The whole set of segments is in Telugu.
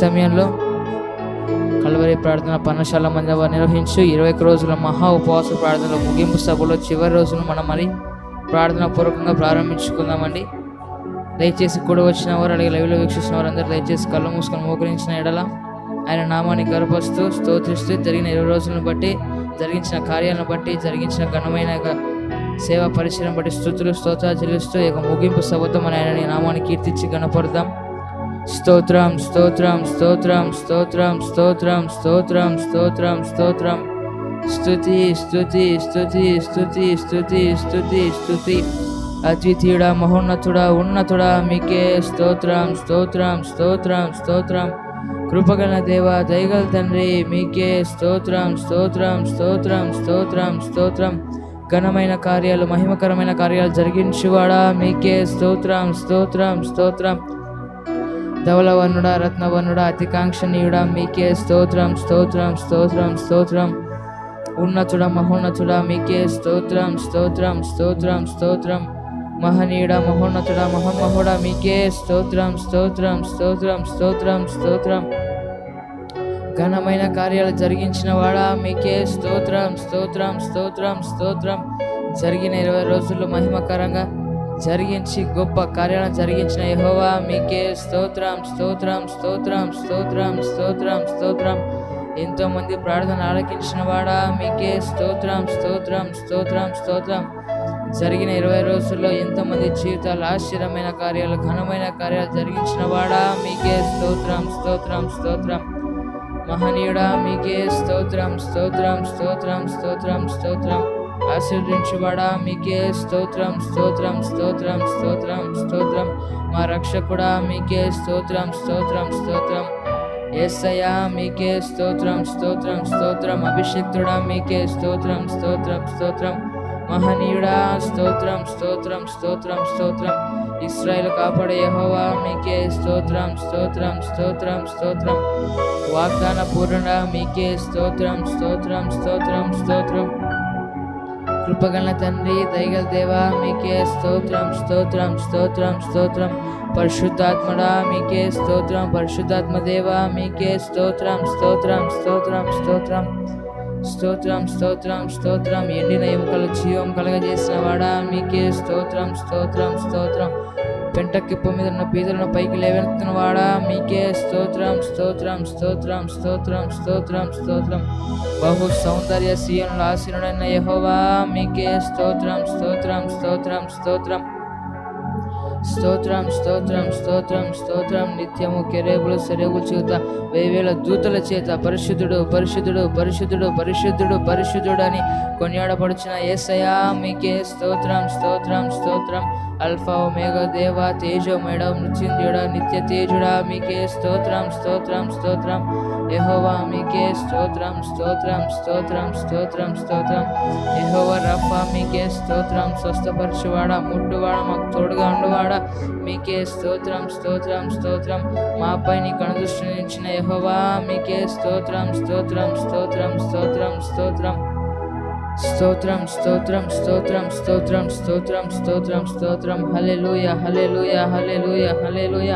సమయంలో కలవరి ప్రార్థన పర్ణశాల మందిరం నిర్వహించు ఇరవై ఒక్క రోజుల మహా ఉపవాస ప్రార్థనలో ముగింపు సభలో చివరి రోజును మనం మరి ప్రార్థన పూర్వకంగా ప్రారంభించుకుందామండి. దయచేసి కూడా వచ్చిన వారు అలాగే లైవ్లో వీక్షిస్తున్న వారందరూ దయచేసి కళ్ళు మూసుకొని మోకరించిన ఎడల ఆయన నామాన్ని గర్భస్తూ స్తోత్రిస్తూ జరిగిన ఇరవై రోజులను బట్టి జరిగించిన కార్యాలను బట్టి జరిగించిన ఘనమైన సేవా పరిచయం బట్టి స్థుతులు స్తోత్రాలు చెల్లిస్తూ ఇక ముగింపు సభతో మన ఆయన నామాన్ని కీర్తించి గణపడదాం స్తోత్రం స్తోత్రం స్తోత్రం స్తోత్రం స్తోత్రం స్తోత్రం స్తోత్రం స్తోత్రం స్తుతి స్తుతి స్తుతి స్తుతి స్తుతి స్తుతి స్తుతి అద్వితీయుడా మహోన్నతుడా ఉన్నతుడా మీకే స్తోత్రం స్తోత్రం స్తోత్రం స్తోత్రం కృపగల దేవ దయగల తండ్రి మీకే స్తోత్రం స్తోత్రం స్తోత్రం స్తోత్రం స్తోత్రం ఘనమైన కార్యాలు మహిమకరమైన కార్యాలు జరిగించువాడా మీకే స్తోత్రం స్తోత్రం స్తోత్రం ధవలవర్ణుడ రత్నవర్ణుడ అతికాంక్షణీయుడ మీకే స్తోత్రం స్తోత్రం స్తోత్రం స్తోత్రం. ఉన్నతుడ మహోన్నతుడ మీకే స్తోత్రం స్తోత్రం స్తోత్రం స్తోత్రం. మహనీయుడ మహోన్నతుడ మహమ్మహుడ మీకే స్తోత్రం స్తోత్రం స్తోత్రం స్తోత్రం స్తోత్రం. ఘనమైన కార్యాలు జరిగించిన వాడా మీకే స్తోత్రం స్తోత్రం స్తోత్రం స్తోత్రం. జరిగిన ఇరవై రోజులు మహిమకరంగా జరిగించి గొప్ప కార్యాలను జరిగించిన యహోవా మీకే స్తోత్రం స్తోత్రం స్తోత్రం స్తోత్రం స్తోత్రం స్తోత్రం ఎంతో మంది ప్రార్థన ఆలకించిన వాడా మీకే స్తోత్రం స్తోత్రం స్తోత్రం స్తోత్రం జరిగిన ఇరవై రోజుల్లో ఎంతోమంది జీవితాలు ఆశ్చర్యమైన కార్యాలు ఘనమైన కార్యాలు జరిగించిన వాడా మీకే స్తోత్రం స్తోత్రం స్తోత్రం మహనీయుడా మీకే స్తోత్రం స్తోత్రం స్తోత్రం స్తోత్రం స్తోత్రం ఆశీర్వదించువాడా మీకే స్తోత్రం స్తోత్రం స్తోత్రం స్తోత్రం స్తోత్రం మా రక్షకుడా మీకే స్తోత్రం స్తోత్రం స్తోత్రం ఏసయ్యా మీకే స్తోత్రం స్తోత్రం స్తోత్రం అభిషిక్తుడా మీకే స్తోత్రం స్తోత్రం స్తోత్రం మహనీయుడా స్తోత్రం స్తోత్రం స్తోత్రం స్తోత్రం ఇస్రాయల్ కాపాడే యహోవా మీకే స్తోత్రం స్తోత్రం స్తోత్రం స్తోత్రం వాగ్దాన పూర్ణ మీకే స్తోత్రం స్తోత్రం స్తోత్రం స్తోత్రం కృపగల తండ్రి దయగల దేవా మీకే స్తోత్రం స్తోత్రం స్తోత్రం స్తోత్రం. పరిశుద్ధాత్మడా మీకే స్తోత్రం. పరిశుద్ధాత్మ దేవా మీకే స్తోత్రం స్తోత్రం స్తోత్రం స్తోత్రం. స్తోత్రం స్తోత్రం స్తోత్రం. ఎండిన ఎముకలు జీవం కలగజేసిన వాడా మీకే స్తోత్రం స్తోత్రం స్తోత్రం. పెంట కిప్పు మీద ఉన్న పీదలను పైకి లేవెత్తున వాడా మీకే స్తోత్రం స్తోత్రం స్తోత్రం స్తోత్రం స్తోత్రం స్తోత్రం. బహు సౌందర్య సీయనుల ఆశీనుడైన యహోవా మీకే స్తోత్రం స్తోత్రం స్తోత్రం స్తోత్రం. స్తోత్రం స్తోత్రం స్తోత్రం స్తోత్రం. నిత్యము కెరేబులు సెరేబులు చేత వేవేల దూతల చేత. పరిశుద్ధుడు పరిశుద్ధుడు పరిశుద్ధుడు పరిశుద్ధుడు పరిశుద్ధుడు అని కొనియాడపడుచిన ఏసయా మీకే స్తోత్రం స్తోత్రం స్తోత్రం. అల్ఫా మేఘ దేవ తేజోమేడ మృత్యుంజుడ నిత్య తేజుడా మీకే స్తోత్రం స్తోత్రం స్తోత్రం. యెహోవా మీకే స్తోత్రం స్తోత్రం స్తోత్రం స్తోత్రం స్తోత్రం. యెహోవా రఫా మీకే స్తోత్రం స్వస్థపరచువాడ ముట్టువాడ మాకు తోడుగా ఉండువాడ. మీకే స్తోత్రం స్తోత్రం స్తోత్రం. మాపై నీ కనుదృష్టి నుంచిన యెహోవా మీకే స్తోత్రం స్తోత్రం స్తోత్రం స్తోత్రం స్తోత్రం స్తోత్రం. స్తోత్రం స్తోత్రం స్తోత్రం స్తోత్రం స్తోత్రం స్తోత్రం స్తోత్రం హలెలుయ హలెలుయ హలెలుయ హలెలుయ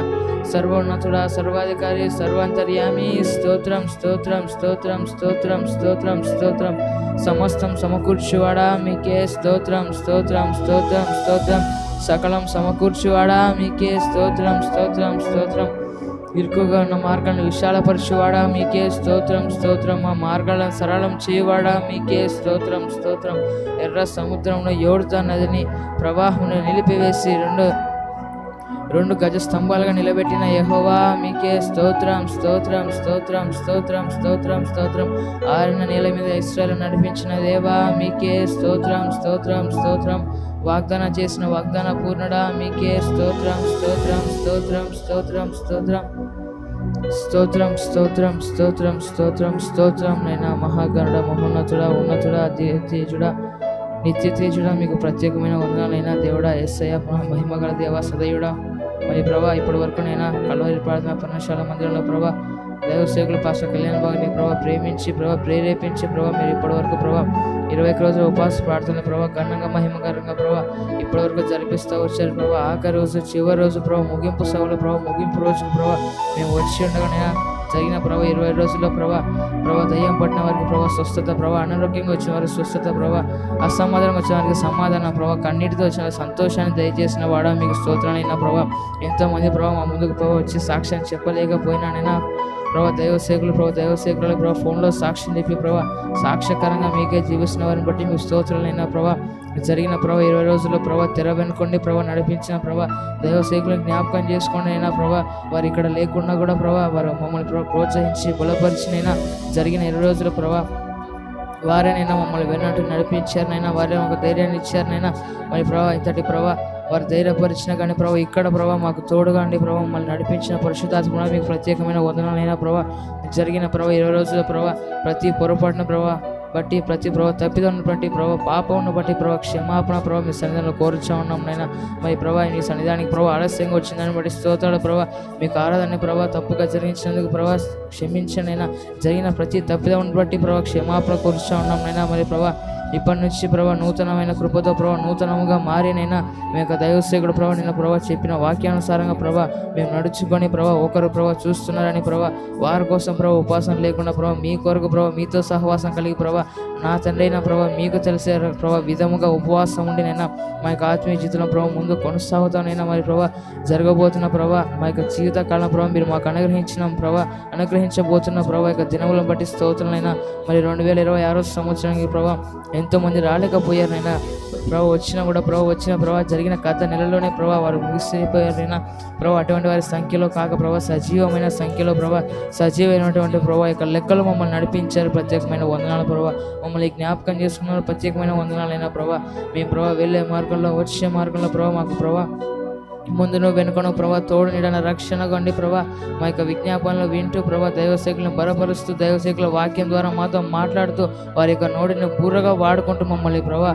సర్వోన్నతుడా సర్వాధికారి సర్వాంతర్యామి స్తోత్రం స్తోత్రం స్తోత్రం స్తోత్రం స్తోత్రం స్తోత్రం సమస్తం సమకూర్చువాడా మీకే స్తోత్రం స్తోత్రం స్తోత్రం స్తోత్రం సకలం సమకూర్చువాడా మీకే స్తోత్రం స్తోత్రం స్తోత్రం ఇరుకుగా ఉన్న మార్గాలను విశాలపరచువాడా? మీకే స్తోత్రం స్తోత్రం. మా మార్గాలను సరళం చేయవాడా? మీకే స్తోత్రం స్తోత్రం. ఎర్ర సముద్రంలో యోడుతా నదిని ప్రవాహం నిలిపివేసి రెండు రెండు గజ స్తంభాలుగా నిలబెట్టిన యెహోవా మీకే స్తోత్రం స్తోత్రం స్తోత్రం స్తోత్రం స్తోత్రం స్తోత్రం. ఆరిన నేల మీద ఇస్రాయలు నడిపించిన దేవా మీకే స్తోత్రం స్తోత్రం స్తోత్రం. వాగ్దానం చేసిన వాగ్దాన పూర్ణుడా మీకే స్తోత్రం స్తోత్రం స్తోత్రం స్తోత్రం స్తోత్రం. స్తోత్రం స్తోత్రం స్తోత్రం స్తోత్రం స్తోత్రం నైనా మహాగణుడ మహోన్నతుడ ఉన్నతుడా దే- తేజుడా నిత్య తేజుడా మీకు ప్రత్యేకమైన వందనాలైనా దేవుడా ఎస్ఐ మహిమగల దేవ సదయుడా. మరి ప్రభా ఇప్పటి వరకు నైనా కల్వరి ప్రార్థన పర్ణశాల మందిరంలో ప్రభా దైవ సేవకులు పాస్టర్ కళ్యాణ్ బాగుని ప్రభా ప్రేమించి ప్రభా ప్రేరేపించి ప్రభా మీరు ఇప్పటి వరకు ప్రభా ఇరవై ఒక్క ఉపవాస ప్రార్థన ప్రభా ఘనంగా మహిమకరంగా ప్రభా ఇప్పటివరకు జరిపిస్తూ వచ్చారు ప్రభా. ఆఖరి రోజు చివరి రోజు ప్రభావ ముగింపు సభలో ప్రభావ ముగింపు రోజు ప్రభావ మేము వచ్చి ఉండగానైనా జరిగిన ప్రభావ ఇరవై రోజుల్లో ప్రభా ప్రభా దయ్యం పట్టిన వారికి ప్రభావ స్వస్థత ప్రభా అనారోగ్యంగా వచ్చిన వారికి స్వస్థత ప్రభా అసమాధానం వచ్చిన వారికి సమాధానం ప్రభావ కన్నీటితో వచ్చిన సంతోషాన్ని దయచేసిన వాడ మీకు స్తోత్రాలైనా ప్రభా ఎంతోమంది ప్రభావ మా ముందుకు ప్రభావ వచ్చి సాక్ష్యాన్ని చెప్పలేకపోయినానైనా ప్రభా దైవ సేకులు ప్రభా దైవ సేకులు ఫోన్లో సాక్ష్యం చెప్పి ప్రభా సాక్ష్యకరంగా మీకే జీవిస్తున్న వారిని బట్టి మీ స్తోత్రాలైనా ప్రభా జరిగిన ప్రభా ఇరవై రోజుల్లో ప్రభా తెర వెనుకోండి ప్రభా నడిపించిన ప్రభా దైవ సేకులను జ్ఞాపకం చేసుకోండి అయినా ప్రభా వారు ఇక్కడ లేకుండా కూడా ప్రభా వారు మమ్మల్ని ప్రభా ప్రోత్సహించి బలపరిచినైనా జరిగిన ఇరవై రోజుల ప్రభా వారేనైనా మమ్మల్ని వెన్నట్టు నడిపించారనైనా వారే ఒక ధైర్యాన్ని ఇచ్చారనైనా మరి ప్రభా ఇంతటి ప్రభా వారు ధైర్యపరిచిన కానీ ప్రభావ ఇక్కడ ప్రభావ మాకు తోడుగా అండి ప్రభావ మమ్మల్ని నడిపించిన పరిశుద్ధాత్మ మీకు ప్రత్యేకమైన వందనాలైన ప్రభావ జరిగిన ప్రభావ ఇరవై రోజుల ప్రభావ ప్రతి పొరపాటున ప్రభావ బట్టి ప్రతి ప్రభావ తప్పిదలను బట్టి ప్రభావ పాపమును బట్టి ప్రభావ క్షమాపణ ప్రభావ మీ సన్నిధానంలో కోరుచా ఉన్నాం నైనా మరి ప్రభావ నీ సన్నిధానికి ప్రభావ ఆలస్యంగా వచ్చిందని బట్టి స్తోత్రాలు ప్రభావ మీకు ఆరాధన ప్రభావ తప్పుగా జరిగించినందుకు ప్రభావ క్షమించనైనా జరిగిన ప్రతి తప్పిదమును బట్టి ప్రభావ క్షమాపణ కోరుచా ఉన్నాం నైనా మరి ప్రభావ ఇప్పటి నుంచి ప్రభా నూతనమైన కృపతో ప్రభా నూతనముగా మారినైనా మీ యొక్క దైవసేకుడు ప్రభా నిన్న ప్రభా చెప్పిన వాక్యానుసారంగా ప్రభా మేము నడుచుకొని ప్రభా ఒకరు ప్రభా చూస్తున్నారని ప్రభా వారి కోసం ప్రభా ఉపాసన లేకుండా ప్రభా మీ కొరకు ప్రభా మీతో సహవాసం కలిగి ప్రభా నా తండ్రి అయిన ప్రభా మీకు తెలిసే ప్రభా విధముగా ఉపవాసం ఉండి నైనా మా యొక్క ఆత్మీయ జీవితంలో ప్రభావ ముందు కొనసాగుతానైనా మరి ప్రభా జరగబోతున్న ప్రభా మా యొక్క జీవితకాలం ప్రభావ మీరు మాకు అనుగ్రహించిన ప్రభా అనుగ్రహించబోతున్న ప్రభా యొక్క దినములను బట్టి స్తోత్రులైనా మరి రెండు వేల ఇరవై ఆరో సంవత్సరానికి ప్రభా ఎంతోమంది రాలేకపోయారైనా ప్రభు వచ్చినా కూడా ప్రభు వచ్చిన ప్రభావ జరిగిన కథ నెలలోనే ప్రభావ వారు ముగిసిపోయారైనా ప్రభావ అటువంటి వారి సంఖ్యలో కాక ప్రభావ సజీవమైన సంఖ్యలో ప్రభావ సజీవమైనటువంటి ప్రభావ యొక్క లెక్కలు మమ్మల్ని నడిపించారు ప్రత్యేకమైన వందనాలు ప్రభావ మమ్మల్ని జ్ఞాపకం చేసుకున్నారు ప్రత్యేకమైన వందనాలైన ప్రభావ మేము ప్రభావ వెళ్ళే మార్గంలో వచ్చే మార్గంలో ప్రభావ మాకు ప్రభావ ముందును వెనుకను ప్రభా తోడు నీడన రక్షణ గండి ప్రభా. మా యొక్క విజ్ఞాపనలు వింటూ ప్రభా దైవశేఖలను బలపరుస్తూ దైవశేఖల వాక్యం ద్వారా మాతో మాట్లాడుతూ వారి యొక్క నోటిని బూరగా వాడుకుంటూ మమ్మల్ని ప్రభా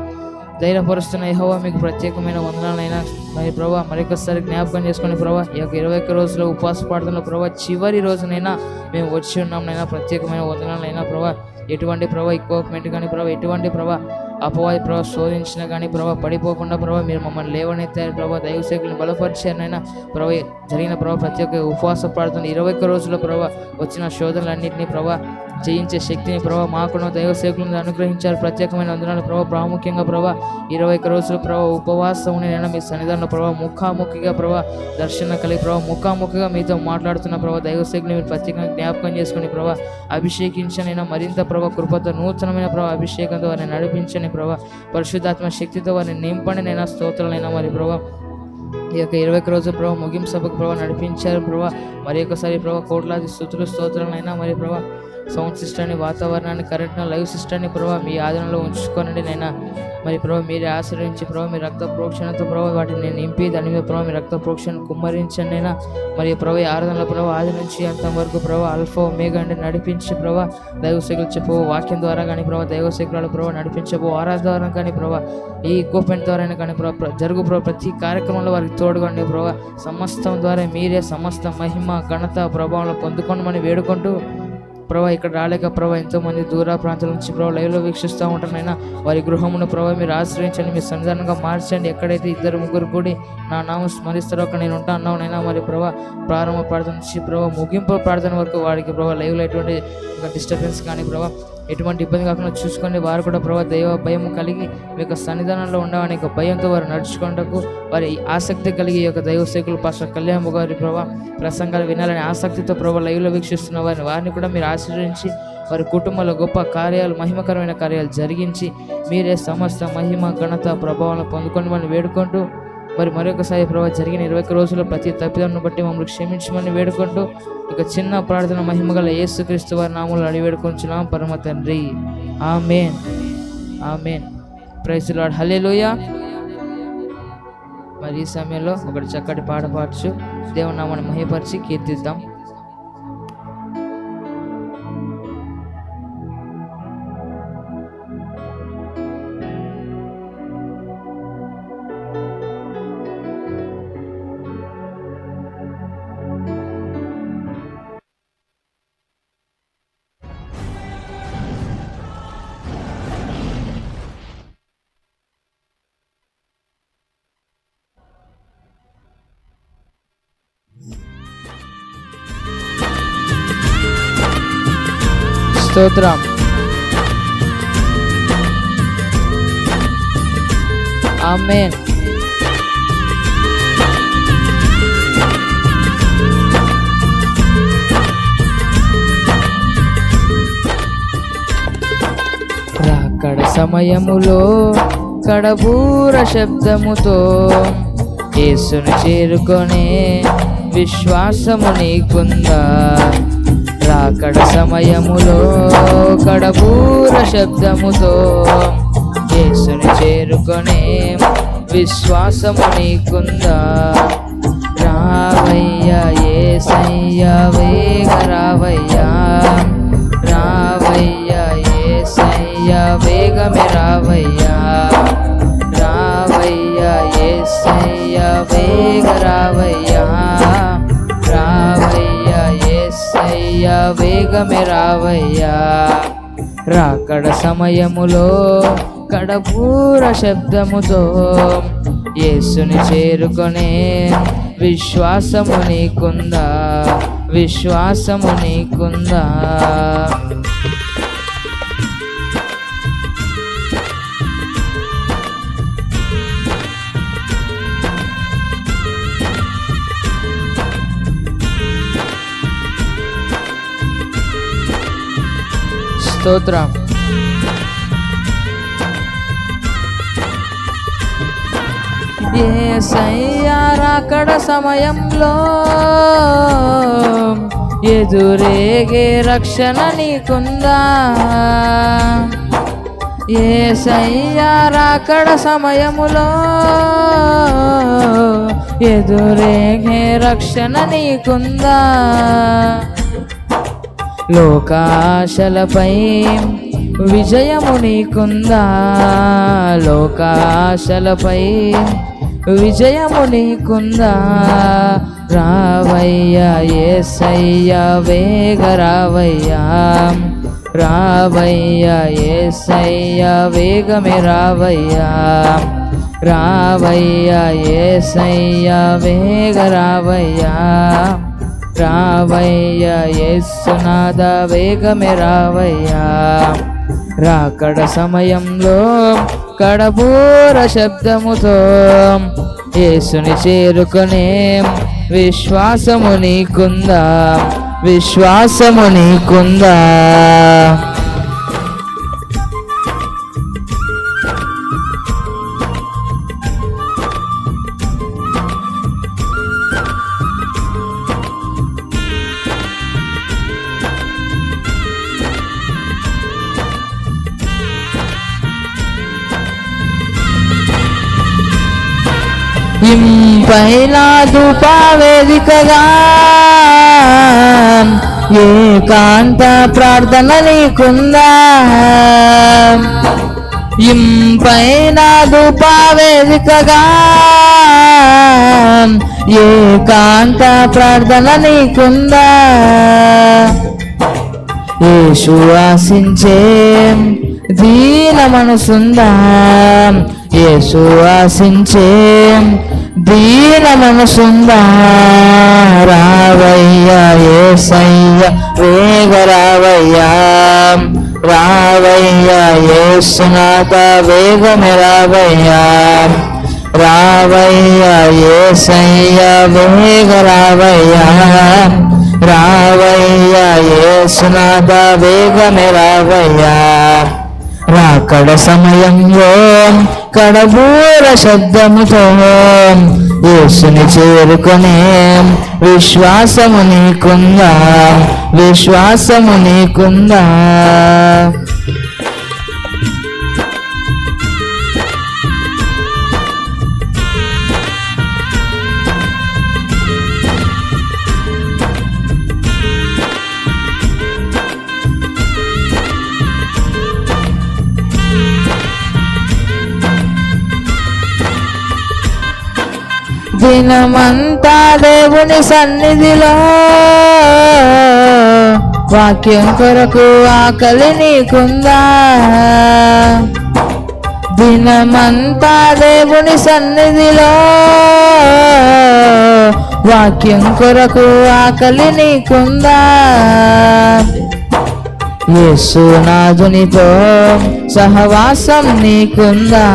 ధైర్యపరుస్తున్న యహోవా మీకు ప్రత్యేకమైన వందనాలైనా. మరి ప్రభా మరొకసారి జ్ఞాపకం చేసుకుని ప్రభా ఈ యొక్క ఇరవై ఒక్క రోజుల ఉపవాస ప్రార్థనలో ప్రభా చివరి రోజునైనా మేము వచ్చి ఉన్నాంనైనా ప్రత్యేకమైన వందనాలైనా ప్రభా. ఎటువంటి ప్రభావ ఎక్విప్మెంట్ కానీ ప్రభావ ఎటువంటి ప్రభావ అపవాది ప్రభావ శోధించిన కానీ ప్రభావ పడిపోకుండా ప్రభావ మీరు మమ్మల్ని లేవనెత్తారు ప్రభావ దైవసేకులను బలపరిచారనైనా ప్రభావ జరిగిన ప్రభావ ప్రతి ఒక్క ఉపవాస ప్రార్థన ఇరవై ఒక్క రోజుల ప్రభావ వచ్చిన శోధనలన్నింటినీ ప్రభావ జయించే శక్తిని ప్రభావ మాకును దైవసేకులను అనుగ్రహించారు. ప్రత్యేకమైన వందనాలు ప్రభావ ప్రాముఖ్యంగా ప్రభావ ఇరవై ఒక్క రోజులు ప్రభావ ఉపవాసం నేను మీ సన్నిధానంలో ప్రభావ ముఖాముఖిగా ప్రభావ దర్శన కలిగి ప్రభావ ముఖాముఖిగా మీతో మాట్లాడుతున్న ప్రభావ దైవసేకుని మీరు ప్రత్యేకంగా జ్ఞాపకం చేసుకుని ప్రభావ అభిషేకించనైనా మరింత ప్రభావ కృపతో నూతనమైన ప్రభావ అభిషేకంతో వారిని నడిపించని ప్రభావ పరిశుద్ధాత్మ శక్తితో వారిని నింపండి నైనా స్తోత్రాలైనా మరి ప్రభావ ఈ యొక్క ఇరవై ఒక్క రోజు ప్రభావ ముగింపు సభకు ప్రభావ నడిపించారు ప్రభావ మరి ఒకసారి ప్రభావ కోట్లాది స్థుతులు స్తోత్రాలైనా మరి ప్రభావ సౌండ్ సిస్టమ్ని వాతావరణాన్ని కరెంట్ను లైవ్ సిస్టమ్ని ప్రభావ మీ ఆధీనంలో ఉంచుకోనండి నైనా మరి ప్రభావ మీరే ఆశ్రయించి ప్రభావ మీ రక్త ప్రోక్షణతో ప్రభావ వాటిని నేను నింపి దాని మీద ప్రభావ మీ రక్త ప్రోక్షణ కుమ్మరించండి అయినా మరి ప్రభావ ఆరాధనల ప్రభావ ఆది నుంచి అంతవరకు ప్రభావ అల్ఫా ఒమేగా అంటే నడిపించి ప్రభావ దైవశేఖలు చెప్పు వాక్యం ద్వారా కానీ ప్రభావ దైవశేఖరాలు ప్రభావ నడిపించబో ఆరాధన ద్వారా కానీ ప్రభావ ఈ ఈక్విప్మెంట్ ద్వారా కానీ ప్రభావ జరుగు ప్రభావ ప్రతి కార్యక్రమంలో వారికి తోడుగండి ప్రభావ సమస్తం ద్వారా మీరే సమస్త మహిమ ఘనత ప్రభావంలో పొందుకోమని వేడుకుంటూ ప్రభా ఇక్కడ రాలేక ప్రభా ఎంతోమంది దూర ప్రాంతాల నుంచి ప్రభావ లైవ్లో వీక్షిస్తూ ఉంటానైనా వారి గృహమును ప్రభావ మీరు ఆశ్రయించండి మీ సన్నిధానంగా మార్చండి. ఎక్కడైతే ఇద్దరు ముగ్గురు కూడి నా నామం స్మరిస్తారో అక్కడ నేను ఉంటా అన్నావునైనా మరి ప్రభా ప్రారంభ ప్రార్థన నుంచి ప్రభావ ముగింపు ప్రార్థన వరకు వారికి ప్రభావ లైవ్లో ఎటువంటి డిస్టర్బెన్స్ కానీ ప్రభావ ఎటువంటి ఇబ్బంది కాకుండా చూసుకోండి. వారు కూడా ప్రభావ దైవ భయం కలిగి మీ యొక్క సన్నిధానంలో ఉండవని యొక్క భయంతో వారు నడుచుకుంటకు వారి ఆసక్తి కలిగి యొక్క దైవ సేకులు పాస్టర్ కళ్యాణ్ గారి ప్రభావ ప్రసంగాలు వినాలని ఆసక్తితో ప్రభావ లైవ్లో వీక్షిస్తున్న వారిని వారిని కూడా మీరు ఆశ్రయించి వారి కుటుంబంలో గొప్ప కార్యాలు మహిమకరమైన కార్యాలు జరిగించి మీరే సమస్త మహిమ ఘనత ప్రభావాలను పొందుకొని వారిని వేడుకుంటూ మరి మరొకసారి ప్రభావ జరిగిన ఇరవై రోజుల రోజుల్లో ప్రతి తప్పిదాన్ని బట్టి మమ్మల్ని క్షమించమని వేడుకుంటూ ఒక చిన్న ప్రార్థన మహిమగల యేసుక్రీస్తు వారి నామంలో అడిగి వేడుకొంచున్నాం. పరమ తండ్రి. ఆమెన్. ఆమెన్. ప్రైజ్ లాడ్ హలే లోయ మరి ఈ సమయంలో ఒకటి చక్కటి పాట పాడచ్చు దేవుని నామాన్ని మహిపరిచి కీర్తిద్దాం. స్తోత్రం ఆమెన్ రాకడ సమయములో కడబూర శబ్దముతో యేసును చేరుకొనే విశ్వాసము నీకుందా? అక్కడ సమయములో కడపూర శబ్దముతో యేసుని చేరుకొనే విశ్వాసము నీకుందా? రావయ్యా ఏసయ్యా వేగ రావయ్యా. రావయ్యా ఏసయ్యా వేగమే రావయ్యా. రావయ్యా ఏసయ్యా వేగ రావయ్యా. రావయ్యా వేగమే రావయ్యా. రాకడ సమయములో కడపూర శబ్దముతో యేసుని చేరుకొనే విశ్వాసము నీకుందా? విశ్వాసము నీకుందా? స్తోత్రం ఏసయ్యారాకడ సమయంలో ఎదురేగే రక్షణ నీకుందా? ఏసయ్యారాకడ సమయములో ఎదురేగే రక్షణ నీకుందా? లోకాశలపై విజయము నీకుందా? లోకాశలపై విజయము నీకుందా? రావయ్యా ఏసయ్యా వేగ రావయ్యా. రావయ్యా ఏసయ్యా వేగమే రావయ్యా. రావయ్యా ఏసయ్యా వేగ రావయ్యా. రావయ్యా యేసునాద వేగమే రావయ్యా. రాకడ సమయంలో కడబూర శబ్దముతో యేసుని చేరుకునే విశ్వాసము నీకుందా? విశ్వాసము నీకుందా? ఇంపైన ధూపావేదికగా ఏకాంత ప్రార్థన నీకుందా? ఇంపైన ధూపావేదికగా ఏకాంత ప్రార్థన నీకుందా? యేసు ఆశించే దీన మనసుందా యేసు ఆశించే దీన మనసుందా? రావయ్యా ఏసయ్య వేగ రావయ్యా. రావయ్యా ఏసునాథ వేగమే రావయ్యా. రావయ్యా ఏసయ్య వేగ రావయ్యా. రావయ్యా ఏసునాథ వేగమే రావయ్యా. రాకడ సమయంలో కడబూర శబ్దముతో యేసుని చేరుకునే విశ్వాసము నీకుందా? విశ్వాసము నీకుందా? దినమంతా దేవుని సన్నిధిలో వాక్యం కొరకు ఆకలి నీకుందా? దినమంతా దేవుని సన్నిధిలో వాక్యం కొరకు ఆకలి నీకుందా? యేసునాథునితో సహవాసం నీకుందా?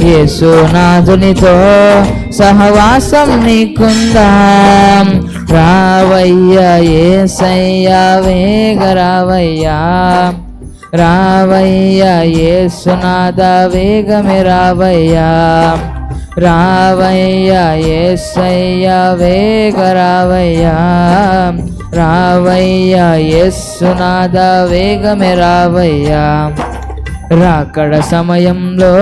యేసునాథునితో సహవాసం నీకుందా? రావయ్యా ఏసయ్యా వేగ రావయ్యా. రావయ్యా ఏసునాథ వేగమే రావయ్యా. రావయ్యా ఏసయ్యా వేగ రావయ్యా. రావయ్యా యేసునాథ వేగమే రావయ్యా. రాకడ సమయంలో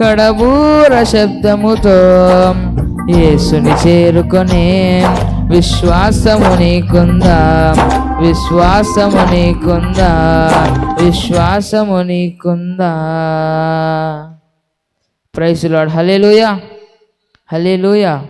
కడబూర శబ్దముతో యేసుని చేరుకొని విశ్వాసము నీకుందా? విశ్వాసము నీకుందా? విశ్వాసము నీకుందా? Price lord hallelujah hallelujah